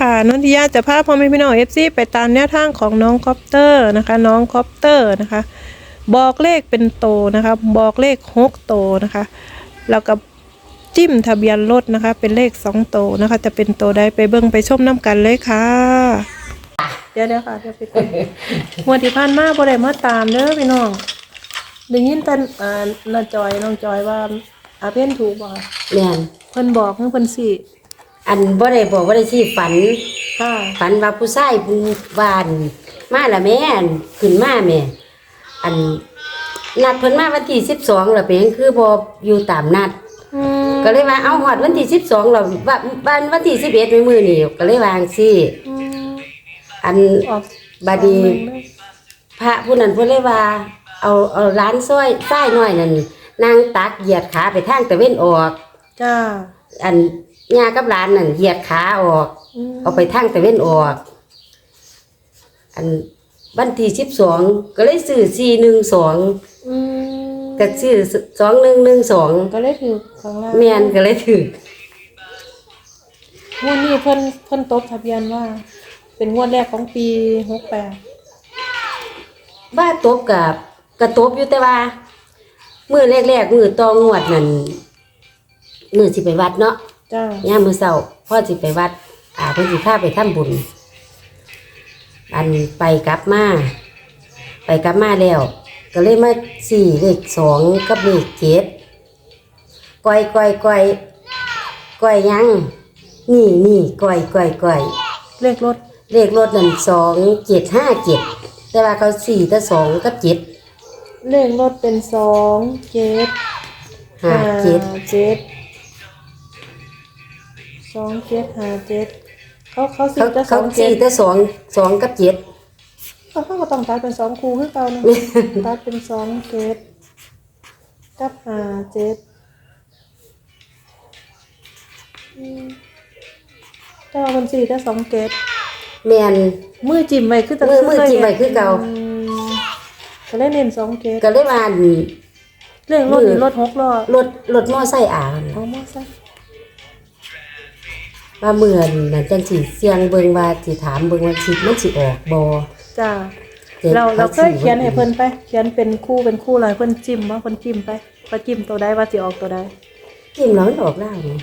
ค่ะนนทิยาจะพาพ่อแม่พี่น้องเอฟซีไปตามแนวทางของน้องคอปเตอร์นะคะ น้องคอปเตอร์นะคะ บอกเลขเป็นโตนะคะ บอกเลขหกโตนะคะ แล้วก็จิ้มทะเบียนรถนะคะ เป็นเลขสองโตนะคะ จะเป็นโตใดไปเบิ่งไปชมน้ำกันเลยค่ะ เดี๋ยวเดี๋ยวค่ะเดี๋ยวไปก่อนหัวดที่ผ่านมาบ่ได้มาตามเด้อพี่น้องได้ยินแต่อ่าน้าจอยน้องจอยว่าอาเพ่นถูกบ่คะแม่นเพิ่นบอกเพิ่นสิ อันบ่ได้บอกว่าได้สิฝัน ค่ะฝันว่าผู้ชายผู้บ้าน มาละแม่อันขึ้นมาแม่ อันนัดเพิ่นมาวันที่12แล้วเป็นหยังคือบ่อยู่ตามนัด อืมก็เลยว่าเอาฮอดวันที่12แล้วว่าวันวันที่11มื้อมื้อนี่ก็เลยวาจั่งซี่อืมอัน ออกบัดนี้พระผู้นั้นเพิ่นเลยว่า เอาเอาร้านซ้อยซ้ายน้อยนั่นนางตักเหยียดขาไปทางตะเวนออก จ้าอัน ย่ากับหลานนั่นเหยียดขาออกอืมเอาไปทางตะเวนออก อันวันที่สิบสองก็เลยซื้อสี่หนึ่งสองอืมก็ซื้อสองหนึ่งหนึ่งสองก็เลยถือข้างล่างแม่นก็เลยถืองวดนี้เพิ่นเพิ่นตบทะเบียนว่า เป็นงวดแรกของปีหกแปดบ้าตบกับกระตบอยู่แต่ว่ามือแรกๆมือตองวดนั่นมือสิไปวัดเนาะ จ้า ย่ามมือเศร้าพ่อสิไปวัด อ่าเพิ่นสิพาไปทำบุญ อันไปกลับมา ไปกลับมาแล้ว ก็เลยมาสี่เลขสองกับเลขเจ็ดก้อยก้อยก้อยก้อยยัง นี่นี่ก้อยก้อยก้อยเลขรถเลขรถนั่นสองเจ็ดห้าเจ็ดแต่ว่าเขาสี่แต่สองกับเจ็ดเลขรถเป็นสองเจ็ดห้าเจ็ด เจ็ด สองเจ็ดห้าเจ็ดเขาเขาสิเขาจะสเขาองเจ็สี่ดแต่สองสองกับเจ็ดเขาเขาก็ต้องตัดเป็นสองคูคือเก่านะ ตัดเป็นสองเจ็ดกับห้าเจ็ดอืมแต่ว่ามันสี่แต่สองเจ็ดแมน มือจิ้มไว้คือตะมือมือจิ้มไว้คือเก่า มก็เลยเน้นสองเจ็ดก็เลยว่าอัน เรื่องรถนี่รถหกล้อรถรถมอไซค์อ่างเอามาซะ ว่าเมื่อนนั่นจังสิเสียงเบิ่งว่าสิถามเบิ่งว่าสิมันสิออกบ่จ้าจ็ดเราเราเคยสี่เขียนให้เพิ่นไป เขียนเป็นคู่เป็นคู่เลยเพิ่นจิ้มว่าเพิ่นจิ้มไปว่าจิ้มตัวใดว่าสิออกตัวใดจิ้มแล้วมันออกแล้วนี่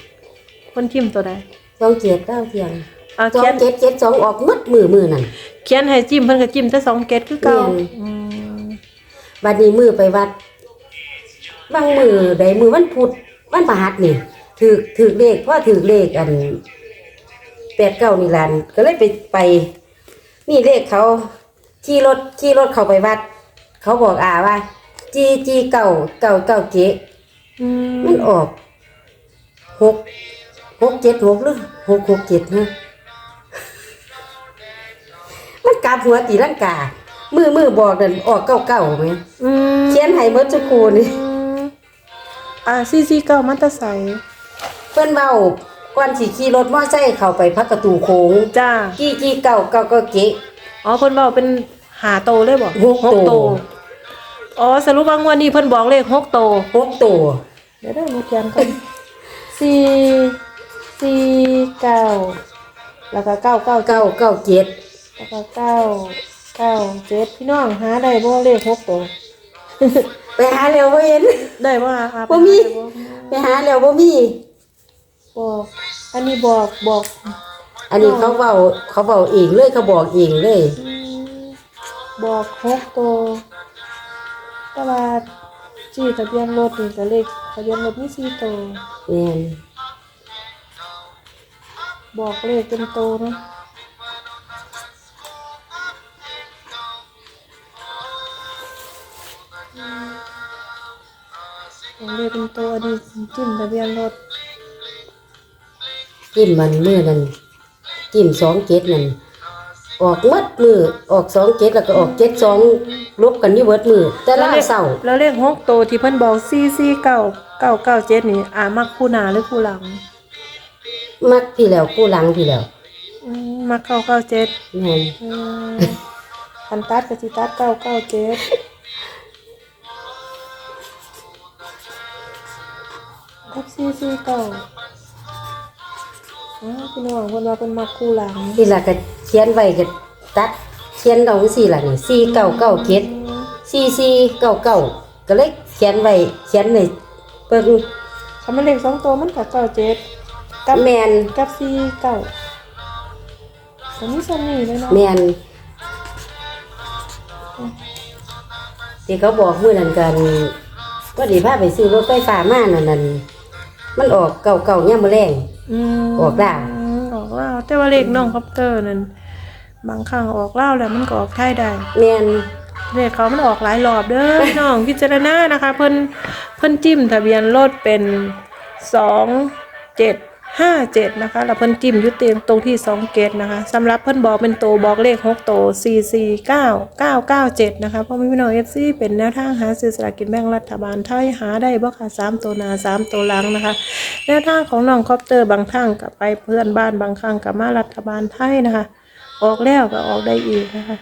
เพิ่นจิ้มตัวใดสองเจ็ดเก้าเทียงเอาสอเขียงนเจ็ดเจ็ดสองออกหมดมือมือนั่นเขียนให้จิ้มเพิ่นก็จิ้มแต่สองเกตคือเก่าแม่นอืมบัดนี้มือไปวัดบางมือใดมือวันพุธวันพฤหัสนี่ถือถือเลขเพราะถือเลขอัน แปดเก้านี่ลานก็เลยไปไป นี่เลขเขาขี่รถขี่รถเขาไปวัด เขาบอกอาว่า จีจีเก่าเก่าเก่าเจ๊อืมมันออกหกหกเจ็ดหกหรือหกหกเจ็ดฮะมันกลับหัวตีลังกา มือมือบอกนั่นออกเก้าเก้าไหมอืมเขียนให้เบิดจุกูนี่อืมอ่าซีซีเก่ามันตะใสเพิ่นเบา ก่อนสิขี่รถมอไซค์เข้าไปพักประตูโค้งจ้ากี้กี้เก่าเก่าเก็เก๋อ๋อเพิ่นบอกเป็นหาโตเลยบ่หกโต อ๋อสรุปว่างวดนี้เพิ่นบอกเลขหกโตหกตัวเดี๋ยวได้หนูเขียนก่อนสี่สี่เก้าแล้วก็เก้าเก้าเก้าเก้าเก้าเจ็ดแล้วก็เก้าเก้าเจ็ดพี่น้องหาได้บ่เลขหกโตไปหาแล้วบ่เห็นได้บ่หาบ่มี ไปหาแล้วบ่มีบอก อันนี้บอกบอกอันนี้เขาเบาเขาเบาเองเลยเขาบอกเองเลย อืมบอกหกโตตลาดจีทะเบียนรถนี่ก็เลขทะเบียนรถมีสี่โตแม่นบอกเลขเป็นโตนะบอกเลขเป็นโตอันนี้จิ้มทะเบียนรถ จิ้มมันมือนั่นจิ้มสองเจ็ดนั่นออกหมัดมือออกสองเจ็ดแล้วก็ออกเจ็ดสองลบกันนี่เบิดมือ แต่ละเลขเศร้าแล้วเลขหกโตที่เพิ่นบอกสี่สี่เก้าเก้าเก้าเจ็ดนี่อ่ามักคู่หน้าหรือคู่หลัง มักพี่แล้วกู้หลังพี่แล้วอืมมักเก้าเก้าเจ็ดแม่นอืมคันตัดกับสิตัดเก้าเก้าเจ็ดกับสี่สี่เก้า อ้าวพี่น้องเพิ่นว่าเพิ่นมักคู่หลังนี่ล่ะก็เขียนไว้ก็ตัดเขียนเอาจังซี่ล่ะนี่สี่เก้าเก้าเจ็ดสี่สี่เก้าเก้าก็เลยเขียนไว้เขียนในเบิ่งถ้ามันเลขสองตัวมันก็เก้าเจ็ดกับแมนกับสี่เก้าอันนี้ซ้ำนี่เลยเนาะแมนที่เขาบอกมื้อนั้นกันว่าดีพาไปซื้อรถไฟฟ้ามานั่นนั่นมันออกเก่าเก่าๆเนี่ยามมื้อแรง อืมออกแล้วมออกแล้วแต่ว่าเลขน้องคอปเตอร์นั่นบางครั้งออกเล่าวแล้วมันก็ออกไทยได้ แมนเลขเขามันออกหลายรอบเด้อ พี่น้องพิจารณานะคะ เพิ่นเพิ่นจิ้มทะเบียนรถเป็นสองเจ็ด ห้าเจ็ดนะคะแล้วเพิ่นจิ้มยุติตรงที่สองเกตนะคะสำหรับเพิ่นบอกเป็นโตวบอกเลขหกโตสี่สี่เก้าเก้าเก้าเจ็ดนะคะเพราะพี่น้องเอฟซีเป็นแนวทางหาซื้อสลากกินแบ่งรัฐบาลไทยหาได้บ่ค่ะสามตัวนาสามตัวหลังนะคะแนวทางของน้องคอปเตอร์บางครั้งกับไปเพื่อนบ้านบางครั้งกับมารัฐบาลไทยนะคะ ออกแล้วก็ออกได้อีกนะคะ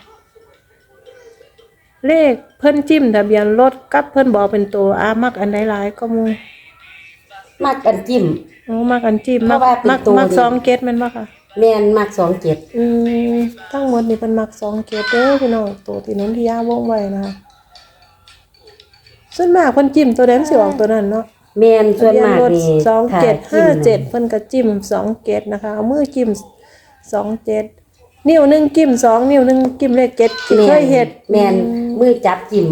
เลขเพิ่นจิ้มทะเบียนรถกับเพิ่นบอกเป็นตัวอามักอันใดหลายก็มู มักกันจิ้ม โอ้มักอันจิ้มมักเพราะว่าเป็นมักตัวมักดิสองเกตแมันบ่ค่ะ แมนมักสองเจ็ดอืมทั้งหมดนี่เพิ่นมักสองเกตเด้อพี่น้องตัวที่นนทิยาวงไว้นะคะส่วนมากเพิ่นจิ้มตัวใดมันสิออกตัวนั้นเนาะแมนส่วนมากทะเบียรถนี่สองถ้เจ็ดห้าเจ็ดจิ้มเพิ่นก็จิ้มสองเกตนะคะเอามือจิ้มสองเจ็ดนิ้วหนึงจิ้มสองนิ้วหนึงจิ้มเลขเจ็ดที่เคยเฮ็ดแมนมือจับจิ้ม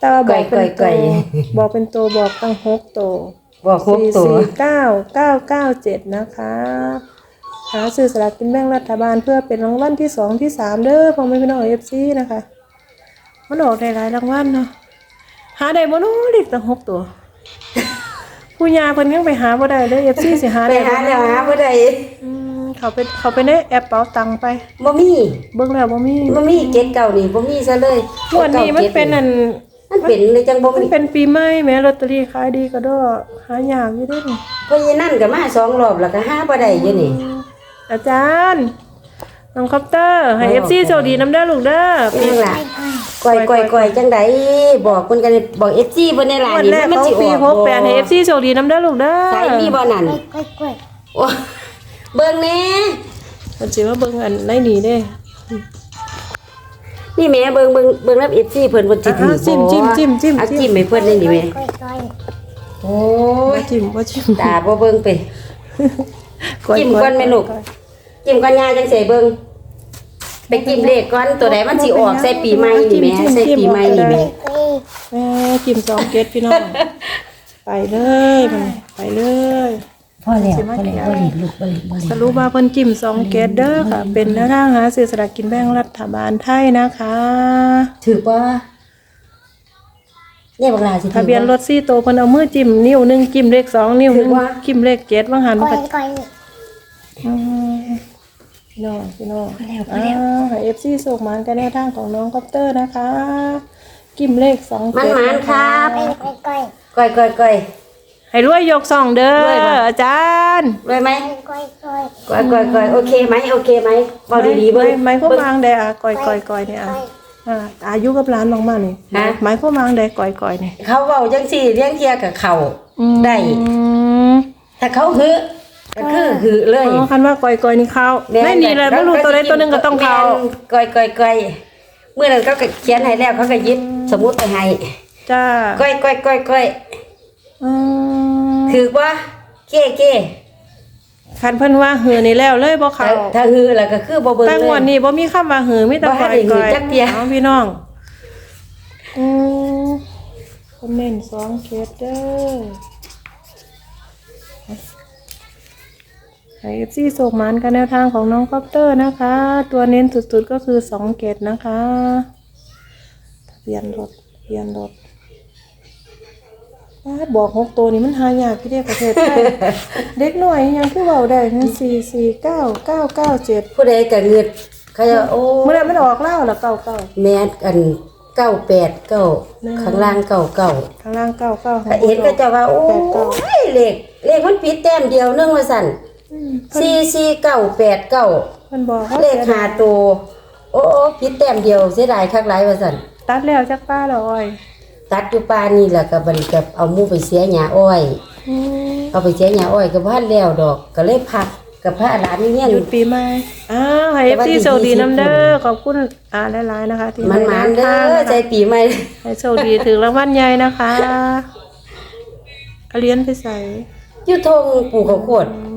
แต่ว่าบอกเป็นไกลตัวๆบอกเป็นตัวบอกตั้งหกตัว บอกหกสี่ตัวสี่เก้าเก้าเก้าเจ็ดนะคะ หาซื้อสลากกินแบ่งรัฐบาลเพื่อเป็นรางวัลที่สองที่สามเด้อพ่อแม่พี่น้องเอฟซีนะคะ มันออกได้หลายรางวัลเนาะหาได้บ่เน้อเด็กตั้งหกตัว ผู้ยาเพิ่นยังไปหาบ่ได้เลยเอฟซีสิหาไปได้หาบ่แล้วหาบ่ได้อืมเขาไปเขาไปในแอปเป๋าตังค์ไป บ่มีเบิ่งแล้วบ่มีบ่มีเจ็ดเก่านี่บ่มีซะเลยงวดนี้มันเป็นอัน มันเป็นเลยจังบ่มันมีเป็นปีใหม่แหม้ลอตเตอรี่ขายดีก็ดอหายากอยู่เด้อนี่เพราะฉะนั้นก็มาสองรอบแล้วก็หาบ่ได้อยู่นี่ อาจารย์น้องคอปเตอร์ให้อ๋เออฟซีโชคดีน้ำเด้อลูกเด้อนี่ล่ะก้อยก้อยก้อยจังไดบอกเพิ่นกันบอก FC เพิ่นในล่ะวันนี่แรกมันของสิอปีอกหกแปดให้เอฟซีโชคดีน้ำเด้อลูกเด้อใส่มีบ่นั่น กล้วยกล้วยโอ้เบิ่งแหน่มันสิว่าเบิ่งอันไหนนี่เด้ นี่แหม่เบิ่งเบิ่งเบิ่งรับ FC เพิ่นเพิ่นสิถืออะจิ้มบ่จิ้มจิ้มจิ้มเอาจิ้มจิ้มให้เพิ่นนี่นี่แหม่กล้วยกล้วยโอ้ยว่าจิ้มว่าจิ้มตาบ่เบิ่งไปจิ้มก่อนแม่ลูกจิ้มก่อนยาจังใส่เบิ่งไปจิ้มเลขก่อนตัวใดมันสิออกใส่ปีใหม่นี่แหม่ใส่ปีใหม่นี่แหม่กล้วยแม่จิ้มสองเกตพี่น้อง ไปเลยมันไปเลย พอแล้วพอแล้วบ่หลีลูกบ่หลีบ่หลีสรุปว่าเพิ่นจิ้มสองเกตเด้อค่ะ เป็นแนวทางหาซื้อสลากกินแบ่งรัฐบาลไทยนะคะถือว่าเนี่ยบักลาสิถือทะเบียนรถซี่โตวเพิ่นเอามือจิ้มนิ้วหนึงจิ้มเลขสองนิ้วหนึงถือว่าจิ้มเลขเจ็ดว่างหันกมันล้วยก็กล้วยอืมพี่น้องพี่น้องอ่าเอฟซีส่งมานกันแนวทางของน้องคอปเตอร์นะคะ กิมเลขสองมันหมานครับกล้วยกล้วยก้อยก้อยก้อย ให้รวยยกสองเด้อรวยปะอาจารย์รวยไหมกล้วยกล้วยก้อยก้อยก้อยโอเคไหมโอเคไหมเบาดีๆไม่เบิ่งไม่ก็เบิ่งมางได้อะก่อยก่อยก่อยเนี่ยอะอ่าอายุกับร้านลงมานี่ฮะ ไม้ก็มางได้ก่อยก่อยเนี่ยเขาเว้าจังสี่เลี้ยงเทียกับเขาได้ อืมถ้าเขาหือก็คือหือเลยอ๋อคันว่าก่อยก่อยนี่เข้าแม่นไม่มีเลยไม่รู้ตัวใดตัวหนึงก็ต้องเข้าแม่นก้อยก้อยก้อยเมื่อนั้นเขาก็เขียนให้แล้วเขาก็ยึดสมุดไปให้จ้าก้อยก้อยก้อยก้อยอืม ถือว่าเก้เก้คันเพิ่นว่าเหือนี่แล้วเลยบ่ถ้าเข้าถ้าหือแล้วก็คือบ่เบิ่งแต่งเลวันยนี้บ่มีคำว่าหือมีแต่บ่ให้ก่อยได้หืก่ออยจักเที่ยอาพี่น้องอืมคนเน้นสองเคสเด้อให้ซี่ส่งมันกันแนวทางของน้องคอปเตอร์นะคะ ตัวเน้นสุดๆก็คือสองเกตนะคะทะเบียนรถทะเบียนรถ อ้าบอกหกตัวนี้มันหายากที่เด็กประเทศไทย เด็กหน่อยยังคือเบาได้นั่นสี่สี่เก้าเก้าเก้าเจ็ดผู้ใดก็เงืดเขาจะโอ้เมื่อไรมันออกเล่าละเก้าเก้าแมสกันเก้าแปดเก้าแม่ข้างล่างเก้าเก้าข้างล่างเก้าเก้าก็เห็นก็จะว่าโอ้แปดเก้ายเลขเลขมันผิดแต้มเดียวนึงว่าสั่นอืมสี่สี่เก้าแปดเก้ามันบอกว่าเลขหาตัวโอ้โอ้ผิดแต้มเดียวเสียดายคักหลายว่าสั่นตัดแล้วจากป้าแล้วอ้อย ตัดอยู่ป่านี่แหละก็บัดนกับเอาหมูไปเสียหญ้าอ้อยอืมเอาไปเสียหญ้าอ้อยก็บ่ทันแล้วดอกก็เลยพักก็กับพระหลานนี่เนี่ยหยุดปีใหม่อ้าวให้แต่ว่า FC ที่โชคดี20น้ำเด้อขอบคุณอ่าหลายๆนะคะที่มันหมานเด้ให้แนวทางอนะคะใจปีใหม่ให้โชคดีถึงรางวัลใหญ่นะคะเอาเหรียนไปใส่อยุทงปู่เขาวโคตรอืม